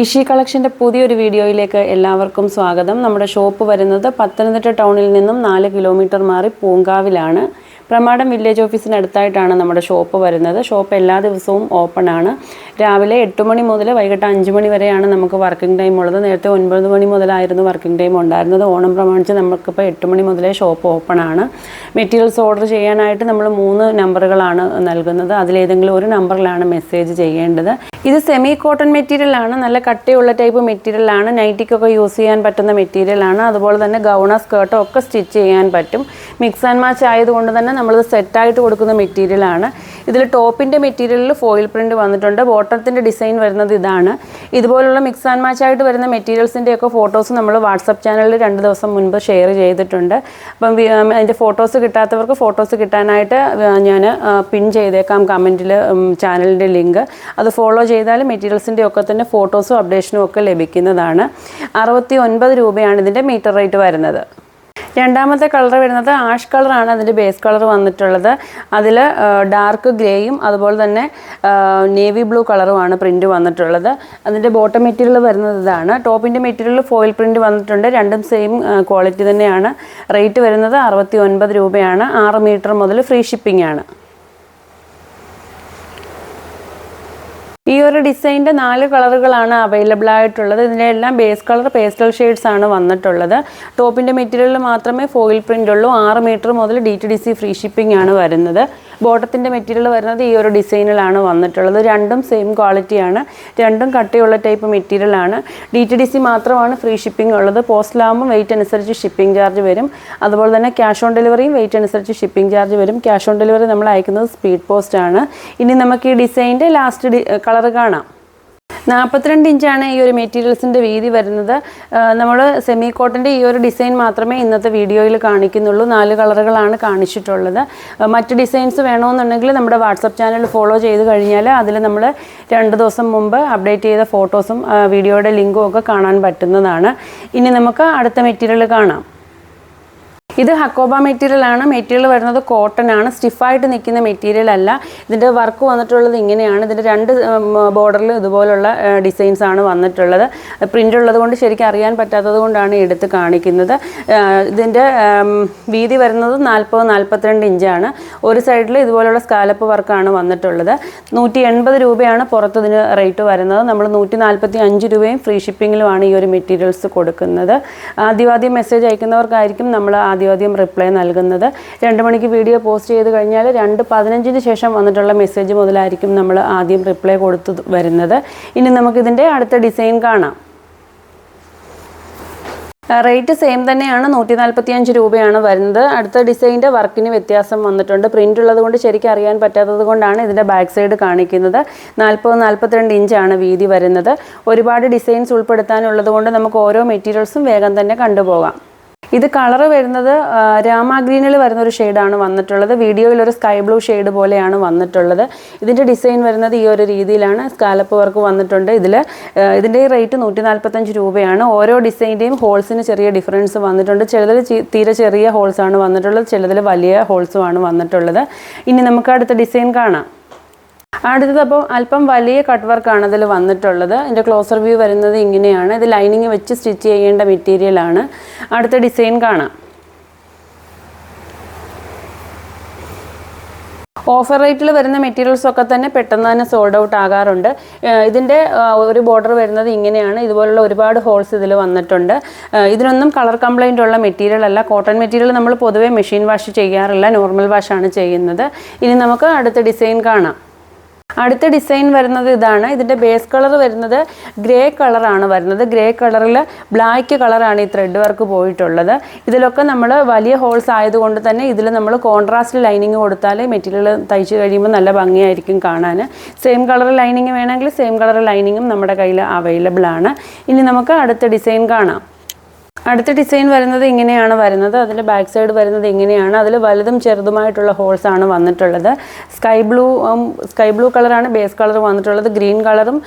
ഇഷി കളക്ഷന്റെ പുതിയൊരു വീഡിയോയിലേക്ക് എല്ലാവർക്കും സ്വാഗതം. നമ്മുടെ ഷോപ്പ് വരുന്നത് പത്തനംതിട്ട ടൗണിൽ നിന്നും നാല് കിലോമീറ്റർ മാറി പൂങ്കാവിലാണ്. പ്രമാടം വില്ലേജ് ഓഫീസിന് അടുത്തായിട്ടാണ് നമ്മുടെ ഷോപ്പ് വരുന്നത്. ഷോപ്പ് എല്ലാ ദിവസവും ഓപ്പൺ ആണ്. രാവിലെ എട്ട് മണി മുതൽ വൈകിട്ട് അഞ്ച് മണി വരെയാണ് നമുക്ക് വർക്കിംഗ് ടൈം ഉള്ളത്. നേരത്തെ ഒൻപത് മണി മുതലായിരുന്നു വർക്കിംഗ് ടൈം ഉണ്ടായിരുന്നത്. ഓണം പ്രമാണിച്ച് നമുക്കിപ്പോൾ എട്ട് മണി മുതലേ ഷോപ്പ് ഓപ്പൺ ആണ്. മെറ്റീരിയൽസ് ഓർഡർ ചെയ്യാനായിട്ട് നമ്മൾ മൂന്ന് നമ്പറുകളാണ് നൽകുന്നത്. അതിലേതെങ്കിലും ഒരു നമ്പറിലാണ് മെസ്സേജ് ചെയ്യേണ്ടത്. ഇത് സെമി കോട്ടൺ മെറ്റീരിയൽ ആണ്. നല്ല കട്ടിയുള്ള ടൈപ്പ് മെറ്റീരിയൽ ആണ്. നൈറ്റിക്കൊക്കെ യൂസ് ചെയ്യാൻ പറ്റുന്ന മെറ്റീരിയൽ ആണ്. അതുപോലെ തന്നെ ഗൗണ സ്കേർട്ടോ ഒക്കെ സ്റ്റിച്ച് ചെയ്യാൻ പറ്റും. മിക്സ് ആൻഡ് മാച്ച് ആയതുകൊണ്ട് തന്നെ നമ്മളിത് സെറ്റായിട്ട് കൊടുക്കുന്ന മെറ്റീരിയൽ ആണ്. ഇതിൽ ടോപ്പിന്റെ മെറ്റീരിയലിൽ ഫോയിൽ പ്രിന്റ് വന്നിട്ടുണ്ട്. ബോട്ടത്തിന്റെ ഡിസൈൻ വരുന്നത് ഇതാണ്. ഇതുപോലുള്ള മിക്സ് ആൻഡ് മാച്ച് ആയിട്ട് വരുന്ന മെറ്റീരിയൽസിന്റെ ഒക്കെ ഫോട്ടോസ് നമ്മൾ വാട്സപ്പ് ചാനലിൽ രണ്ട് ദിവസം മുൻപ് ഷെയർ ചെയ്തിട്ടുണ്ട്. അപ്പം അതിന്റെ ഫോട്ടോസ് കിട്ടാത്തവർക്ക് ഫോട്ടോസ് കിട്ടാനായിട്ട് ഞാൻ പിൻ ചെയ്തേക്കാം കമന്റിൽ ചാനലിന്റെ ലിങ്ക് അത് ഫോളോ ചെയ്താൽ മെറ്റീരിയൽസിന്റെ ഒക്കെ തന്നെ ഫോട്ടോസും അപ്ഡേഷനും ഒക്കെ ലഭിക്കുന്നതാണ്. അറുപത്തി ഒൻപത് രൂപയാണ് ഇതിന്റെ മീറ്റർ റേറ്റ് വരുന്നത്. രണ്ടാമത്തെ കളർ വരുന്നത് ആഷ് കളറാണ് അതിന്റെ ബേസ് കളർ വന്നിട്ടുള്ളത്. അതിൽ ഡാർക്ക് ഗ്രേയും അതുപോലെ തന്നെ നേവി ബ്ലൂ കളറുമാണ് പ്രിന്റ് വന്നിട്ടുള്ളത്. അതിന്റെ ബോട്ടം മെറ്റീരിയൽ വരുന്നത് ഇതാണ്. ടോപ്പിന്റെ മെറ്റീരിയൽ ഫോയിൽ പ്രിന്റ് വന്നിട്ടുണ്ട്. രണ്ടും സെയിം ക്വാളിറ്റി തന്നെയാണ്. റേറ്റ് വരുന്നത് അറുപത്തി രൂപയാണ്. ആറ് മീറ്റർ മുതൽ ഫ്രീ ഷിപ്പിംഗ് ആണ്. ഈ ഒരു ഡിസൈന്റെ നാല് കളറുകളാണ് അവൈലബിൾ ആയിട്ടുള്ളത്. ഇതിന്റെ ബേസ് കളർ പേസ്റ്റൽ ഷെയ്ഡ്സ് ആണ് വന്നിട്ടുള്ളത്. ടോപ്പിന്റെ മെറ്റീരിയലിൽ മാത്രമേ ഫോയിൽ പ്രിന്റ് ഉള്ളൂ. ആറ് മീറ്റർ മുതൽ D T D C free shipping ആണ് വരുന്നത്. ബോട്ടത്തിന്റെ മെറ്റീരിയൽ വരുന്നത് ഈ ഒരു ഡിസൈനിലാണ് വന്നിട്ടുള്ളത്. രണ്ടും സെയിം ക്വാളിറ്റിയാണ് രണ്ടും കട്ടിയുള്ള ടൈപ്പ് മെറ്റീരിയലാണ് ഡി ടി ഡി സി മാത്രമാണ് ഫ്രീ ഷിപ്പിംഗ് ഉള്ളത്. പോസ്റ്റിലാകുമ്പോൾ വെയിറ്റ് അനുസരിച്ച് ഷിപ്പിംഗ് ചാർജ് വരും. അതുപോലെ തന്നെ ക്യാഷ് ഓൺ ഡെലിവറിയും വെയിറ്റ് അനുസരിച്ച് ഷിപ്പിംഗ് ചാർജ് വരും. ക്യാഷ് ഓൺ ഡെലിവറി നമ്മൾ അയക്കുന്നത് സ്പീഡ് പോസ്റ്റ് ആണ്. ഇനി നമുക്ക് ഈ ഡിസൈന്റെ ലാസ്റ്റ് കളർ കാണാം. നാൽപ്പത്തിരണ്ട് ഇഞ്ചാണ് ഈ ഒരു മെറ്റീരിയൽസിന്റെ വീതി വരുന്നത്. നമ്മൾ സെമി കോട്ടന്റെ ഈ ഒരു ഡിസൈൻ മാത്രമേ ഇന്നത്തെ വീഡിയോയിൽ കാണിക്കുന്നുള്ളൂ. നാല് കളറുകളാണ് കാണിച്ചിട്ടുള്ളത്. മറ്റ് ഡിസൈൻസ് വേണമെന്നുണ്ടെങ്കിൽ നമ്മുടെ വാട്സപ്പ് ചാനൽ ഫോളോ ചെയ്ത് കഴിഞ്ഞാൽ അതിൽ നമ്മൾ രണ്ട് ദിവസം മുമ്പ് അപ്ഡേറ്റ് ചെയ്ത ഫോട്ടോസും വീഡിയോയുടെ ലിങ്കും ഒക്കെ കാണാൻ പറ്റുന്നതാണ്. ഇനി നമുക്ക് അടുത്ത മെറ്റീരിയൽ കാണാം. ഇത് ഹക്കോബ മെറ്റീരിയൽ ആണ്. മെറ്റീരിയൽ വരുന്നത് കോട്ടൺ ആണ്. സ്റ്റിഫായിട്ട് നിൽക്കുന്ന മെറ്റീരിയൽ അല്ല. ഇതിന്റെ വർക്ക് വന്നിട്ടുള്ളത് ഇങ്ങനെയാണ്. ഇതിന്റെ രണ്ട് ബോർഡറിൽ ഇതുപോലുള്ള ഡിസൈൻസ് ആണ് വന്നിട്ടുള്ളത്. പ്രിന്റ് ഉള്ളത് കൊണ്ട് ശരിക്കും അറിയാൻ പറ്റാത്തത് കൊണ്ടാണ് എടുത്ത് കാണിക്കുന്നത്. ഇതിന്റെ വീതി വരുന്നത് നാൽപ്പത് നാൽപ്പത്തിരണ്ട് ഇഞ്ചാണ് ഒരു സൈഡിൽ ഇതുപോലുള്ള സ്കാലപ്പ് വർക്കാണ് വന്നിട്ടുള്ളത്. നൂറ്റി എൺപത് രൂപയാണ് പുറത്ത് ഇതിന് റേറ്റ് വരുന്നത്. നമ്മൾ നൂറ്റി നാൽപ്പത്തി അഞ്ച് രൂപയും ഫ്രീ ഷിപ്പിങ്ങിലുമാണ് ഈ ഒരു മെറ്റീരിയൽസ് കൊടുക്കുന്നത്. ആദ്യമാദ്യം മെസ്സേജ് അയക്കുന്നവർക്കായിരിക്കും നമ്മൾ ആദ്യമാദ്യം റിപ്ലൈ നൽകുന്നത്. രണ്ട് മണിക്ക് വീഡിയോ പോസ്റ്റ് ചെയ്ത് കഴിഞ്ഞാൽ രണ്ട് പതിനഞ്ചിന് ശേഷം വന്നിട്ടുള്ള മെസ്സേജ് മുതലായിരിക്കും നമ്മൾ ആദ്യം റിപ്ലൈ കൊടുത്തു വരുന്നത്. ഇനി നമുക്കിതിന്റെ അടുത്ത ഡിസൈൻ കാണാം. റേറ്റ് സെയിം തന്നെയാണ്. നൂറ്റി നാൽപ്പത്തി അഞ്ച് രൂപയാണ് വരുന്നത്. അടുത്ത ഡിസൈനിന്റെ വർക്കിന് വ്യത്യാസം വന്നിട്ടുണ്ട്. പ്രിന്റ് ഉള്ളത് കൊണ്ട് ശരിക്കും അറിയാൻ പറ്റാത്തത് കൊണ്ടാണ് ഇതിന്റെ ബാക്ക് സൈഡ് കാണിക്കുന്നത്. നാൽപ്പത് നാൽപ്പത്തിരണ്ട് ഇഞ്ചാണ് വീതി വരുന്നത്. ഒരുപാട് ഡിസൈൻസ് ഉൾപ്പെടുത്താനുള്ളത് കൊണ്ട് നമുക്ക് ഓരോ മെറ്റീരിയൽസും വേഗം തന്നെ കണ്ടുപോകാം. ഇത് കളർ വരുന്നത് രാമാഗ്രീനിൽ രാമ ഗ്രീനിൽ വരുന്ന ഒരു ഷെയ്ഡാണ് വന്നിട്ടുള്ളത്. വീഡിയോയിൽ ഒരു സ്കൈ ബ്ലൂ ഷെയ്ഡ് പോലെയാണ് വന്നിട്ടുള്ളത്. ഇതിന്റെ ഡിസൈൻ വരുന്നത് ഈ ഒരു രീതിയിലാണ്. സ്കാലപ്പ് വർക്ക് വന്നിട്ടുണ്ട് ഇതിൽ ഇതിന്റെ റേറ്റ് നൂറ്റി നാൽപ്പത്തഞ്ച് രൂപയാണ്. ഓരോ ഡിസൈന്റെയും ഹോൾസിന് ചെറിയ ഡിഫറൻസ് വന്നിട്ടുണ്ട്. ചിലതിൽ തീരെ ചെറിയ ഹോൾസാണ് വന്നിട്ടുള്ളത്. ചിലതിൽ വലിയ ഹോൾസുമാണ് വന്നിട്ടുള്ളത്. ഇനി നമുക്ക് അടുത്ത ഡിസൈൻ കാണാം. അടുത്തത് അപ്പോൾ അല്പം വലിയ കട്ട് വർക്കാണ് ഇതിൽ വന്നിട്ടുള്ളത്. എന്റെ ക്ലോസർ വ്യൂ വരുന്നത് ഇങ്ങനെയാണ്. ഇത് ലൈനിങ് വെച്ച് സ്റ്റിച്ച് ചെയ്യേണ്ട മെറ്റീരിയലാണ് അടുത്ത ഡിസൈൻ കാണാം. ഓഫർ റേറ്റിൽ വരുന്ന മെറ്റീരിയൽസ് ഒക്കെ തന്നെ പെട്ടെന്ന് തന്നെ സോൾഡ് ഔട്ട് ആകാറുണ്ട്. ഇതിന്റെ ഒരു ബോർഡർ വരുന്നത് ഇങ്ങനെയാണ്. ഇതുപോലുള്ള ഒരുപാട് ഹോൾസ് ഇതിൽ വന്നിട്ടുണ്ട്. ഇതിനൊന്നും കളർ കംപ്ലൈന്റ് ഉള്ള മെറ്റീരിയൽ അല്ല. കോട്ടൺ മെറ്റീരിയൽ നമ്മൾ പൊതുവേ മെഷീൻ വാഷ് ചെയ്യാറില്ല. നോർമൽ വാഷാണ് ചെയ്യുന്നത്. ഇനി നമുക്ക് അടുത്ത ഡിസൈൻ കാണാം. അടുത്ത ഡിസൈൻ വരുന്നത് ഇതാണ്. ഇതിന്റെ ബേസ് കളർ വരുന്നത് ഗ്രേ കളറാണ് വരുന്നത്. ഗ്രേ കളറിൽ ബ്ലാക്ക് കളറാണ് ഈ ത്രെഡ് വർക്ക് പോയിട്ടുള്ളത്. ഇതിലൊക്കെ നമ്മൾ വലിയ ഹോൾസ് ആയതുകൊണ്ട് തന്നെ ഇതിൽ നമ്മൾ കോൺട്രാസ്റ്റ് ലൈനിങ് കൊടുത്താൽ മെറ്റീരിയൽ തയ്ച്ച് കഴിയുമ്പോൾ നല്ല ഭംഗിയായിരിക്കും കാണാൻ സെയിം കളർ ലൈനിങ് വേണമെങ്കിൽ സെയിം കളർ ലൈനിങ്ങും നമ്മുടെ കയ്യിൽ അവൈലബിൾ ആണ്. ഇനി നമുക്ക് അടുത്ത ഡിസൈൻ കാണാം. അടുത്ത ഡിസൈൻ വരുന്നത് ഇങ്ങനെയാണ് വരുന്നത്. അതിന്റെ ബാക്ക് സൈഡ് വരുന്നത് ഇങ്ങനെയാണ്. അതിൽ വലുതും ചെറുതുമായിട്ടുള്ള ഹോൾസ് ആണ് വന്നിട്ടുള്ളത്. സ്കൈ ബ്ലൂ സ്കൈ ബ്ലൂ കളറാണ് ബേസ് കളർ വന്നിട്ടുള്ളത്. ഗ്രീൻ കളറും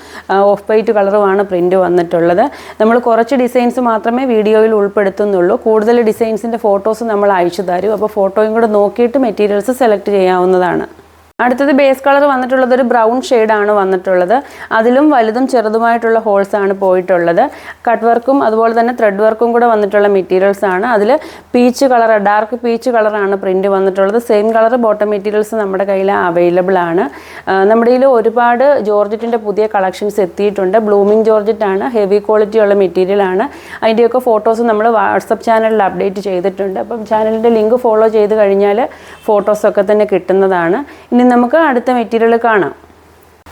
ഓഫ് വൈറ്റ് കളറുമാണ് പ്രിന്റ് വന്നിട്ടുള്ളത്. നമ്മൾ കുറച്ച് ഡിസൈൻസ് മാത്രമേ വീഡിയോയിൽ ഉൾപ്പെടുത്തുന്നുള്ളൂ. കൂടുതൽ ഡിസൈൻസിന്റെ ഫോട്ടോസ് നമ്മൾ അയച്ചു തരും. അപ്പോൾ ഫോട്ടോയും കൂടെ നോക്കിയിട്ട് മെറ്റീരിയൽസ് സെലക്ട് ചെയ്യാവുന്നതാണ്. അടുത്തത് ബേസ് കളർ വന്നിട്ടുള്ളത് ഒരു ബ്രൗൺ ആണ് വന്നിട്ടുള്ളത്. അതിലും വലുതും ചെറുതുമായിട്ടുള്ള ഹോൾസ് ആണ് പോയിട്ടുള്ളത്. കട്ട് വർക്കും അതുപോലെ തന്നെ ത്രെഡ് വർക്കും കൂടെ വന്നിട്ടുള്ള മെറ്റീരിയൽസ് ആണ്. അതിൽ പീച്ച് കളർ ഡാർക്ക് പീച്ച് കളറാണ് പ്രിന്റ് വന്നിട്ടുള്ളത്. സെയിം കളർ ബോട്ടം മെറ്റീരിയൽസ് നമ്മുടെ കയ്യിൽ അവൈലബിൾ ആണ്. നമ്മുടെ കയ്യിൽ ഒരുപാട് ജോർജറ്റിന്റെ പുതിയ കളക്ഷൻസ് എത്തിയിട്ടുണ്ട്. ബ്ലൂമിംഗ് ജോർജറ്റ് ആണ് ഹെവി ക്വാളിറ്റി ഉള്ള മെറ്റീരിയൽ ആണ്. അതിന്റെയൊക്കെ ഫോട്ടോസ് നമ്മൾ വാട്സപ്പ് ചാനലിൽ അപ്ഡേറ്റ് ചെയ്തിട്ടുണ്ട്. അപ്പം ചാനലിന്റെ ലിങ്ക് ഫോളോ ചെയ്ത് കഴിഞ്ഞാൽ ഫോട്ടോസൊക്കെ തന്നെ കിട്ടുന്നതാണ്. ഇനി നമുക്ക് അടുത്ത മെറ്റീരിയൽ കാണാം.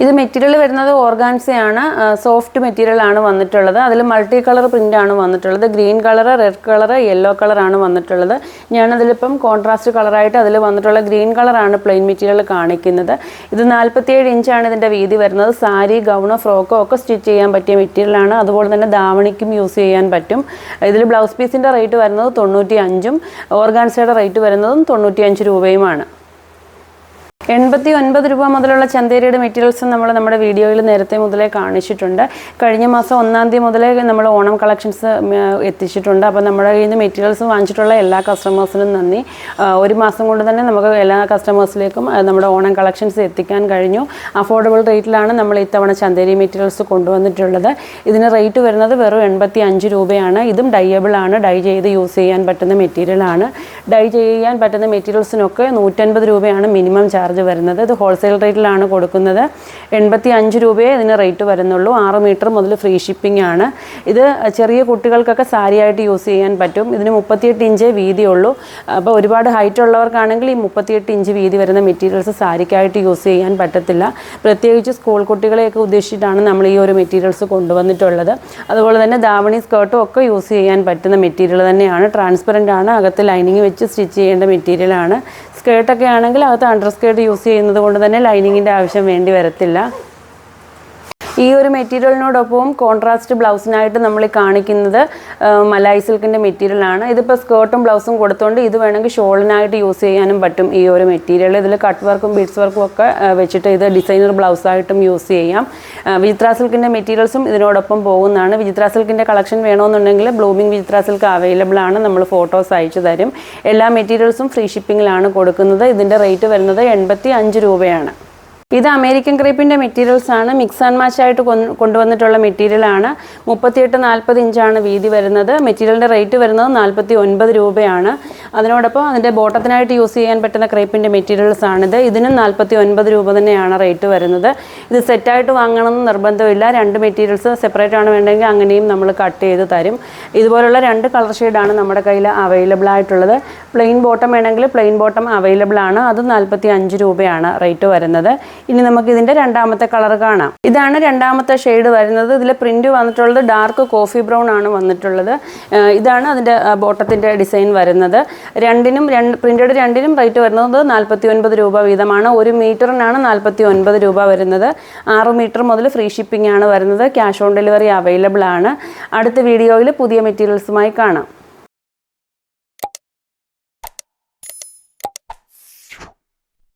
ഇത് മെറ്റീരിയൽ വരുന്നത് ഓർഗാൻസയാണ് സോഫ്റ്റ് മെറ്റീരിയൽ ആണ് വന്നിട്ടുള്ളത്. അതിൽ മൾട്ടി കളർ പ്രിന്റ് ആണ് വന്നിട്ടുള്ളത്. Green colour red colour yellow colour ആണ് വന്നിട്ടുള്ളത്. ഞാനതിലിപ്പം കോൺട്രാസ്റ്റ് കളറായിട്ട് അതിൽ വന്നിട്ടുള്ള ഗ്രീൻ കളറാണ് പ്ലെയിൻ മെറ്റീരിയൽ കാണിക്കുന്നത്. ഇത് നാൽപ്പത്തിയേഴ് ഇഞ്ചാണ് ഇതിന്റെ വീതി വരുന്നത്. സാരി ഗൗണോ ഫ്രോക്കോ ഒക്കെ സ്റ്റിച്ച് ചെയ്യാൻ പറ്റിയ മെറ്റീരിയലാണ് അതുപോലെ തന്നെ ദാവണിക്കും യൂസ് ചെയ്യാൻ പറ്റും. ഇതിൽ ബ്ലൗസ് പീസിന്റെ റേറ്റ് വരുന്നത് തൊണ്ണൂറ്റി അഞ്ചും ഓർഗാൻസയുടെ റേറ്റ് വരുന്നതും തൊണ്ണൂറ്റി അഞ്ച് രൂപയുമാണ്. എൺപത്തി ഒൻപത് രൂപ മുതലുള്ള ചന്തേരിയുടെ മെറ്റീരിയൽസ് നമ്മൾ നമ്മുടെ വീഡിയോയിൽ നേരത്തെ മുതലേ കാണിച്ചിട്ടുണ്ട്. കഴിഞ്ഞ മാസം ഒന്നാം തീയതി മുതലേ നമ്മൾ ഓണം കളക്ഷൻസ് എത്തിച്ചിട്ടുണ്ട്. അപ്പോൾ നമ്മുടെ കയ്യിൽ നിന്ന് മെറ്റീരിയൽസ് വാങ്ങിച്ചിട്ടുള്ള എല്ലാ കസ്റ്റമേഴ്സിനും നന്ദി. ഒരു മാസം കൊണ്ട് തന്നെ നമുക്ക് എല്ലാ കസ്റ്റമേഴ്സിലേക്കും നമ്മുടെ ഓണം കളക്ഷൻസ് എത്തിക്കാൻ കഴിഞ്ഞു. അഫോർഡബിൾ റേറ്റിലാണ് നമ്മൾ ഇത്തവണ ചന്തേരി മെറ്റീരിയൽസ് കൊണ്ടുവന്നിട്ടുള്ളത്. ഇതിന് റേറ്റ് വരുന്നത് വെറും എൺപത്തി അഞ്ച് രൂപയാണ്. ഇതും ഡൈയബിൾ ആണ്. ഡൈ ചെയ്ത് യൂസ് ചെയ്യാൻ പറ്റുന്ന മെറ്റീരിയലാണ് ഡൈ ചെയ്യാൻ പറ്റുന്ന മെറ്റീരിയൽസിനൊക്കെ നൂറ്റൻപത് രൂപയാണ് മിനിമം ചാർജ് വരുന്നത്. ഇത് ഹോൾസെയിൽ റേറ്റിലാണ് കൊടുക്കുന്നത്. എൺപത്തി അഞ്ച് രൂപയെ ഇതിന് റേറ്റ് വരുന്നുള്ളൂ. ആറ് മീറ്റർ മുതൽ ഫ്രീ ഷിപ്പിംഗ് ആണ്. ഇത് ചെറിയ കുട്ടികൾക്കൊക്കെ സാരിയായിട്ട് യൂസ് ചെയ്യാൻ പറ്റും. ഇതിന് മുപ്പത്തിയെട്ട് ഇഞ്ച് വീതിയുള്ളൂ. അപ്പോൾ ഒരുപാട് ഹൈറ്റ് ഉള്ളവർക്കാണെങ്കിൽ ഈ മുപ്പത്തിയെട്ട് ഇഞ്ച് വീതി വരുന്ന മെറ്റീരിയൽസ് സാരിക്കായിട്ട് യൂസ് ചെയ്യാൻ പറ്റത്തില്ല. പ്രത്യേകിച്ച് സ്കൂൾ കുട്ടികളെയൊക്കെ ഉദ്ദേശിച്ചിട്ടാണ് നമ്മൾ ഈ ഒരു മെറ്റീരിയൽസ് കൊണ്ടുവന്നിട്ടുള്ളത്. അതുപോലെ തന്നെ ദാവണി സ്കേർട്ടും ഒക്കെ യൂസ് ചെയ്യാൻ പറ്റുന്ന മെറ്റീരിയൽ തന്നെയാണ്. ട്രാൻസ്പെറന്റ് ആണ്. അകത്ത് ലൈനിങ് വെച്ച് സ്റ്റിച്ച് ചെയ്യേണ്ട മെറ്റീരിയലാണ് സ്കേർട്ടൊക്കെ ആണെങ്കിൽ അകത്ത് അണ്ടർ സ്കേർട്ട് യൂസ് ചെയ്യുന്നത് കൊണ്ട് തന്നെ ലൈനിങ്ങിന്റെ ആവശ്യം വേണ്ടി വരത്തില്ല. ഈ ഒരു മെറ്റീരിയലിനോടൊപ്പം കോൺട്രാസ്റ്റ് ബ്ലൗസിനായിട്ട് നമ്മൾ കാണിക്കുന്നത് മലായി സിൽക്കിന്റെ മെറ്റീരിയലാണ്. ഇതിപ്പോൾ സ്കേർട്ടും ബ്ലൗസും കൊടുത്തുകൊണ്ട് ഇത് വേണമെങ്കിൽ ഷോളിനായിട്ട് യൂസ് ചെയ്യാനും പറ്റും ഈ ഒരു മെറ്റീരിയൽ. ഇതിൽ കട്ട് വർക്കും ബീഡ്സ് വർക്കും ഒക്കെ വെച്ചിട്ട് ഇത് ഡിസൈനർ ബ്ലൗസായിട്ടും യൂസ് ചെയ്യാം. വിചിത്ര സിൽക്കിന്റെ മെറ്റീരിയൽസും ഇതിനോടൊപ്പം പോകുന്നതാണ്. വിചിത്ര സിൽക്കിന്റെ കളക്ഷൻ വേണമെന്നുണ്ടെങ്കിൽ ബ്ലൂമിംഗ് വിചിത്ര സിൽക്ക് അവൈലബിൾ ആണ്. നമ്മൾ ഫോട്ടോസ് അയച്ചു തരും. എല്ലാ മെറ്റീരിയൽസും ഫ്രീ ഷിപ്പിങ്ങിലാണ് കൊടുക്കുന്നത്. ഇതിന്റെ റേറ്റ് വരുന്നത് എൺപത്തി അഞ്ച് രൂപയാണ്. ഇത് അമേരിക്കൻ ക്രേപ്പിന്റെ മെറ്റീരിയൽസ് ആണ്. മിക്സ് ആൻഡ് മാച്ച് ആയിട്ട് കൊണ്ടുവന്നിട്ടുള്ള മെറ്റീരിയൽ ആണ്. മുപ്പത്തിയെട്ട് നാൽപ്പത് ഇഞ്ചാണ് വീതി വരുന്നത്. മെറ്റീരിയലിന്റെ റേറ്റ് വരുന്നത് നാൽപ്പത്തി ഒൻപത് രൂപയാണ്. അതിനോടൊപ്പം അതിന്റെ ബോട്ടത്തിനായിട്ട് യൂസ് ചെയ്യാൻ പറ്റുന്ന ക്രേപ്പിന്റെ മെറ്റീരിയൽസ് ആണിത്. ഇതിനും നാൽപ്പത്തി ഒൻപത് രൂപ തന്നെയാണ് റേറ്റ് വരുന്നത്. ഇത് സെറ്റായിട്ട് വാങ്ങണമെന്ന് നിർബന്ധമില്ല. രണ്ട് മെറ്റീരിയൽസ് സെപ്പറേറ്റ് ആണ് വേണ്ടെങ്കിൽ അങ്ങനെയും നമ്മൾ കട്ട് ചെയ്ത് തരും. ഇതുപോലുള്ള രണ്ട് കളർ ഷെയ്ഡാണ് നമ്മുടെ കയ്യിൽ അവൈലബിൾ ആയിട്ടുള്ളത്. പ്ലെയിൻ ബോട്ടം വേണമെങ്കിൽ പ്ലെയിൻ ബോട്ടം അവൈലബിൾ ആണ്. അത് നാൽപ്പത്തി അഞ്ച് രൂപയാണ് റേറ്റ് വരുന്നത്. ഇനി നമുക്ക് ഇതിന്റെ രണ്ടാമത്തെ കളർ കാണാം. ഇതാണ് രണ്ടാമത്തെ ഷെയ്ഡ് വരുന്നത്. ഇതിൽ പ്രിന്റ് വന്നിട്ടുള്ളത് ഡാർക്ക് കോഫി ബ്രൗൺ ആണ് വന്നിട്ടുള്ളത്. ഇതാണ് അതിന്റെ ബോട്ടത്തിന്റെ ഡിസൈൻ വരുന്നത്. രണ്ടിനും രണ്ട് പ്രിന്റഡ് രണ്ടിനും റേറ്റ് വരുന്നത് നാൽപ്പത്തി ഒൻപത് രൂപ വീതമാണ്. ഒരു മീറ്ററിനാണ് നാൽപ്പത്തി ഒൻപത് രൂപ വരുന്നത്. ആറ് മീറ്റർ മുതൽ ഫ്രീ ഷിപ്പിംഗ് ആണ് വരുന്നത്. ക്യാഷ് ഓൺ ഡെലിവറി അവൈലബിൾ ആണ്. അടുത്ത വീഡിയോയിൽ പുതിയ മെറ്റീരിയൽസുമായി കാണാം.